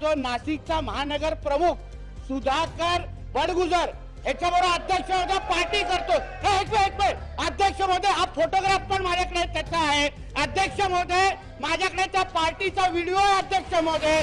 जो नाशिकचा महानगर प्रमुख सुधाकर बडगुजर याच्याबरोबर अध्यक्ष होता पार्टी करतो. हे अध्यक्ष महोदय हा फोटोग्राफ पण माझ्याकडे त्याचा आहे. अध्यक्ष महोदय माझ्याकडे त्या पार्टीचा व्हिडिओ आहे अध्यक्ष महोदय.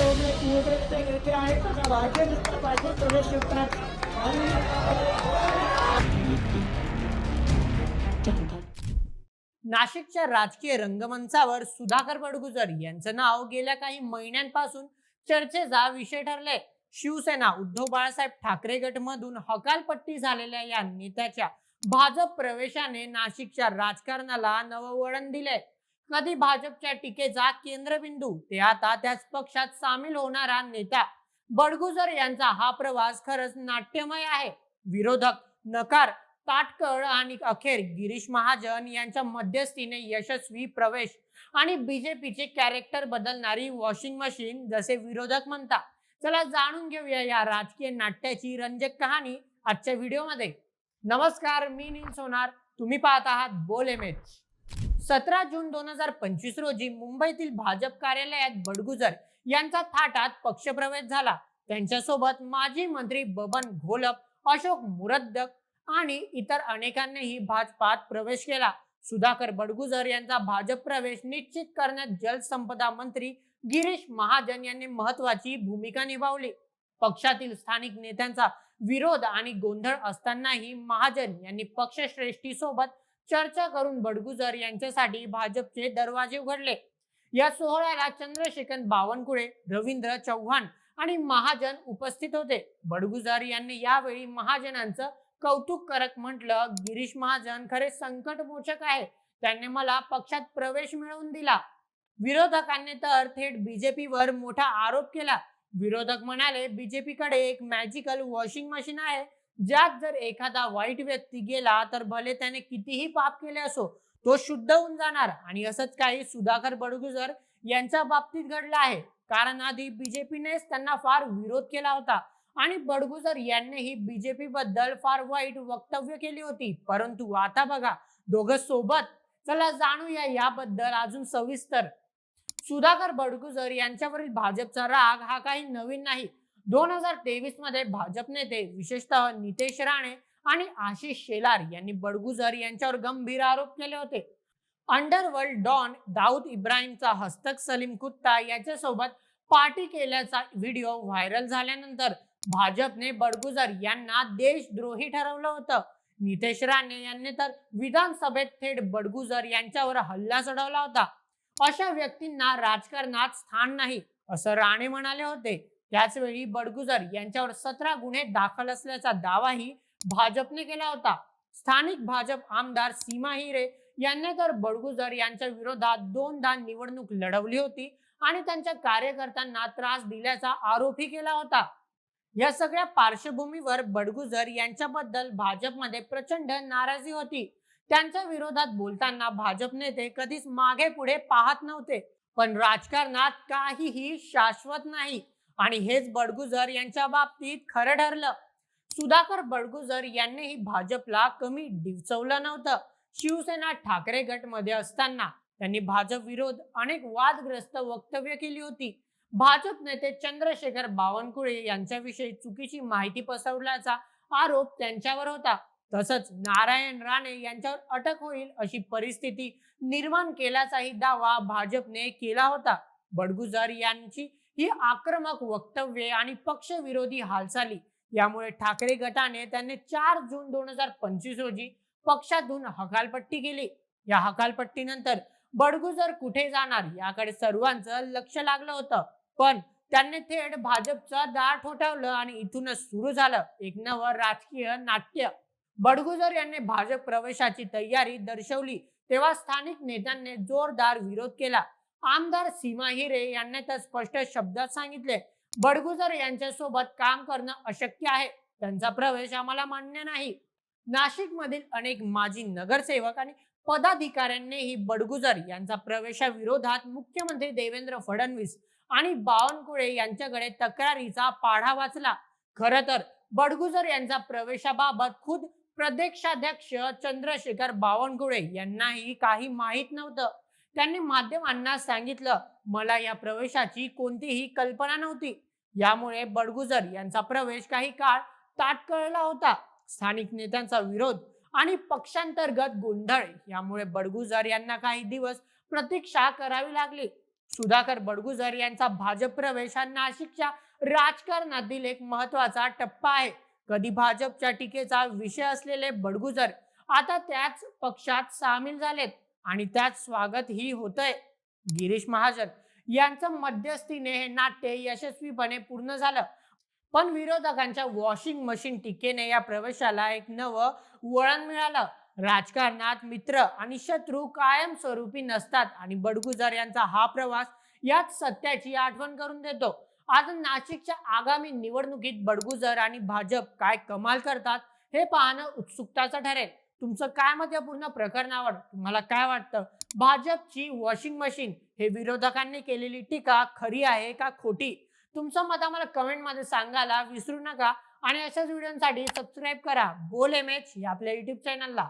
नाशिकच्या राजकीय रंगमंचावर सुधाकर बडगुजर यांचं नाव गेल्या काही महिन्यांपासून चर्चेचा विषय ठरलाय. शिवसेना उद्धव बाळासाहेब ठाकरे गटमधून हकालपट्टी झालेल्या या नेत्याच्या भाजप प्रवेशाने नाशिकच्या राजकारणाला नवं वळण दिलंय. कधी भाजपच्या टीकेचा केंद्रबिंदू ते आता त्याच पक्षात सामील होणारा नेता. बडगुजर यांचा हा प्रवास खरंच नाट्यमय आहे. विरोधक नकार ताटकळ आणि अखेर गिरीश महाजन यांच्या मध्यस्थीने यशस्वी प्रवेश आणि बीजेपीचे कॅरेक्टर बदलणारी वॉशिंग मशीन जसे विरोधक म्हणतात. चला जाणून घेऊया या राजकीय नाट्याची रंजक कहाणी आजच्या व्हिडिओमध्ये. नमस्कार मी नील सोनार. तुम्ही पाहत आहात बोल एम एच. सतरा जून दोन हजार पंचवीस रोजी मुंबईतील भाजप कार्यालयात बडगुजर यांचा थाटात पक्षप्रवेश झाला. त्यांच्यासोबत माजी मंत्री बबन घोलप अशोक मुरद्दक आणि इतर अनेकांनीही भाजपात प्रवेश केला. सुधाकर बडगुजर यांचा भाजप प्रवेश निश्चित करण्यात जलसंपदा मंत्री गिरीश महाजन यांनी महत्वाची भूमिका निभावली. पक्षातील स्थानिक नेत्यांचा विरोध आणि गोंधळ असतानाही महाजन यांनी पक्षश्रेष्ठी सोबत चर्चा करून बडगुजर यांच्यासाठी भाजपचे दरवाजे उघडले. या सोहळ्याला चंद्रशेखर बावनकुळे रवींद्र चव्हाण आणि महाजन उपस्थित होते. बडगुजर यांनी यावेळी महाजनांचं कौतुक करत म्हटलं गिरीश महाजन खरे संकट मोचक आहे. त्यांनी मला पक्षात प्रवेश मिळवून दिला. विरोधकांनी तर थेट बीजेपीवर मोठा आरोप केला. विरोधक म्हणाले बीजेपीकडे एक मॅजिकल वॉशिंग मशीन आहे. ज्यात जर एखादा वाईट व्यक्ती गेला तर भले त्याने कितीही पाप केले असो तो शुद्ध होऊन जाणार. आणि असंच काही सुधाकर बडगुजर यांच्या बाबतीत घडलं आहे. कारण आधी बीजेपीनेच त्यांना फार विरोध केला होता. आणि बडगुजर यांनीही बीजेपी बद्दल फार वाईट वक्तव्य केली होती. परंतु आता बघा दोघं सोबत चला जाणूया याबद्दल अजून सविस्तर. सुधाकर बडगुजर यांच्यावरील भाजपचा राग हा काही नवीन नाही. दोन हजार तेवीसमध्ये भाजप नेते विशेषतः नितेश राणे आणि आशिष शेलार यांनी बडगुजर यांच्यावर गंभीर आरोप केले होते. अंडरवर्ल्ड डॉन दाऊद इब्राहिमचा हस्तक सलीम कुत्ता याच्यासोबत पार्टी केल्याचा व्हिडिओ व्हायरल झाल्यानंतर भाजपने बडगुजर यांना देशद्रोही ठरवलं होतं. नितेश राणे यांनी तर विधानसभेत थेट बडगुजर यांच्यावर हल्ला चढवला होता. अशा व्यक्तींना राजकारणात स्थान नाही असं राणे म्हणाले होते. त्याच वेळी बडगुजर यांच्यावर सतरा गुन्हे दाखल असल्याचा दावाही भाजपने केला होता. स्थानिक भाजप आमदार सीमा हिरे यांनी तर बडगुजर यांच्या विरोधात दोनदा निवडणूक लढवली होती आणि त्यांच्या कार्यकर्त्यांना त्रास दिल्याचा आरोपही केला होता. या सगळ्या पार्श्वभूमीवर बडगुजर यांच्याबद्दल भाजपमध्ये प्रचंड नाराजी होती. त्यांच्या विरोधात बोलताना भाजप नेते कधीच मागे पुढे पाहत नव्हते. पण राजकारणात काहीही शाश्वत नाही आणि हेच बडगुजर यांच्या बाबतीत खरं ठरलं. सुधाकर बडगुजर यांनीही भाजपला कमी डिवचवलं नव्हतं. शिवसेना ठाकरे गटमध्ये असताना त्यांनी भाजप विरोध अनेक वादग्रस्त वक्तव्य केली होती. भाजप नेते चंद्रशेखर बावनकुळे यांच्याविषयी चुकीची माहिती पसरवल्याचा आरोप त्यांच्यावर होता. तसंच नारायण राणे यांच्यावर अटक होईल अशी परिस्थिती निर्माण केल्याचाही दावा भाजपने केला होता. बडगुजार यांची ही आक्रमक वक्तव्ये आणि पक्षविरोधी हालचाली यामुळे ठाकरे गटाने त्यांनी चार जून दोन हजार पंचवीस रोजी पक्षातून हकालपट्टी केली. या हकालपट्टीनंतर बडगुजर कुठे जाणार याकडे सर्वांचं लक्ष लागलं होतं. पण त्यांनी थेट भाजपचं दार ठोठावलं आणि इथूनच सुरू झालं एक नवं राजकीय नाट्य. बडगुजर यांनी भाजप प्रवेशाची तयारी दर्शवली तेव्हा स्थानिक नेत्यांनी जोरदार विरोध केला. आमदार सीमा हिरे यांनी तर स्पष्ट शब्दात सांगितले बडगुजर यांच्यासोबत काम करणं अशक्य आहे त्यांचा प्रवेश आम्हाला मान्य नाही. नाशिक मधील अनेक माजी नगरसेवक आणि पदाधिकाऱ्यांनीही बडगुजर यांचा प्रवेशाविरोधात मुख्यमंत्री देवेंद्र फडणवीस आणि बावनकुळे यांच्याकडे तक्रारीचा पाढा वाचला. खर तर बडगुजर यांचा प्रवेशाबाबत खुद प्रदेशाध्यक्ष चंद्रशेखर बावनकुळे यांनाही काही माहीत नव्हतं. त्यांनी माध्यमांना सांगितलं मला या प्रवेशाची कोणतीही कल्पना नव्हती. यामुळे बडगुजर यांचा प्रवेश काही काळ ताटकळला होता. स्थानिक नेत्यांचा विरोध आणि पक्षांतर्गत गोंधळ यामुळे बडगुजर यांना काही दिवस प्रतीक्षा करावी लागली. सुधाकर बडगुजर यांचा भाजप प्रवेश हा नाशिकच्या राजकारणातील एक महत्त्वाचा टप्पा आहे. कधी भाजपच्या टीकेचा विषय असलेले बडगुजर आता त्याच पक्षात सामील झालेत आणि त्यात स्वागतही होतंय. गिरीश महाजन यांचं मध्यस्थीने हे नाट्य यशस्वीपणे पूर्ण झालं. पण विरोधकांच्या वॉशिंग मशीन टीकेने या प्रवेशाला एक नवं वळण मिळालं. राजकारणात मित्र आणि शत्रू कायमस्वरूपी नसतात आणि बडगुजर यांचा हा प्रवास यात सत्याची आठवण करून देतो. आज नाशिकच्या आगामी निवडणुकीत बडगुजर आणि भाजप काय कमाल करतात हे पाहणं उत्सुकताचं ठरेल. तुमचं काय मत या पूर्ण प्रकरणावर? तुम्हाला काय वाटतं? भाजपची वॉशिंग मशीन हे विरोधकांनी केलेली टीका खरी आहे का खोटी? तुमचं मत आम्हाला कमेंटमध्ये सांगायला विसरू नका आणि अशाच व्हिडिओसाठी सबस्क्राईब करा. बोल एम एच या आपल्या युट्यूब चॅनलला